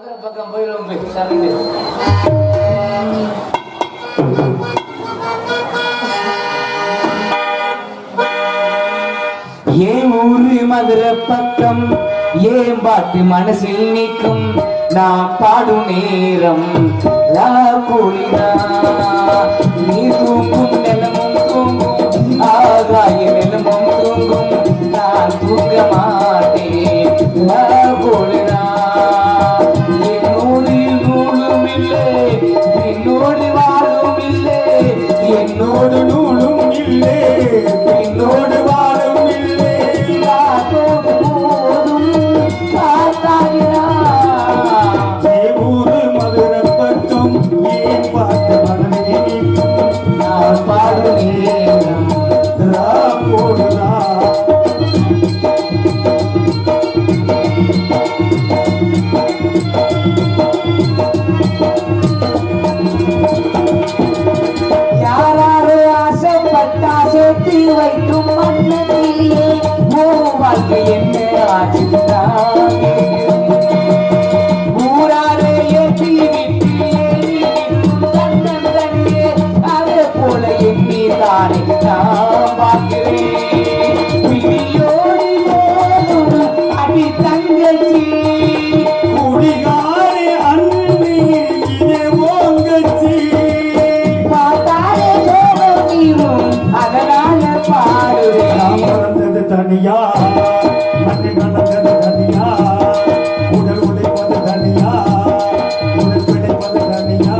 மதுரை பக்கம் போயிடும் போய் சாப்பிட்டு ஏன் ஊரு மதுரை பக்கம்? ஏன் பாட்டு மனசில் நிற்கும்? நான் பாடும் நேரம் லா கூலினா சேர்த்து வைக்கும் மன்னத்திலேயே ஓ வாழ்க்கை என்ன ஆச்சுதான் ஊராரே ஏற்றி விட்டு கண்ணன் கண்ணே அதே போல எண்ணி தானே நான் அடி தங்கச்சி தனியா? மண்ணை நடந்தது தனியா? உடல் உடைப்பது தனியா? உடல் பிழைப்பது தனியா?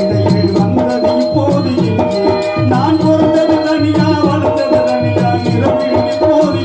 இடையில் வந்தது இப்போது இங்கே? நான் பிறந்தது தனியா வளர்ந்தது தனியா? இரவில் இப்போது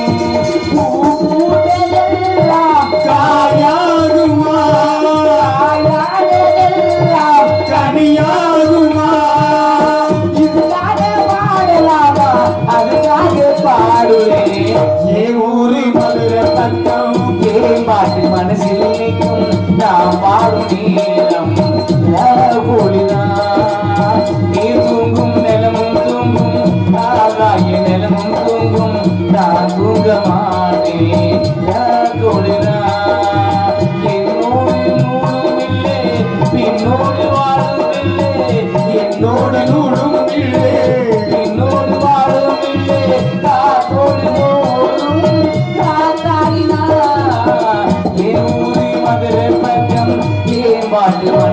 ஏ ஊரு மதுரை பக்கம் ஏன் பாட்டு மனசில் நிற்கும் நான் பாடும் நேரம். போலிதான் நீ தூங்கும் நிலமும் தூங்கும் ஆகாய நிலமும் தூங்கும். நான் தூங்கமா? மதுரை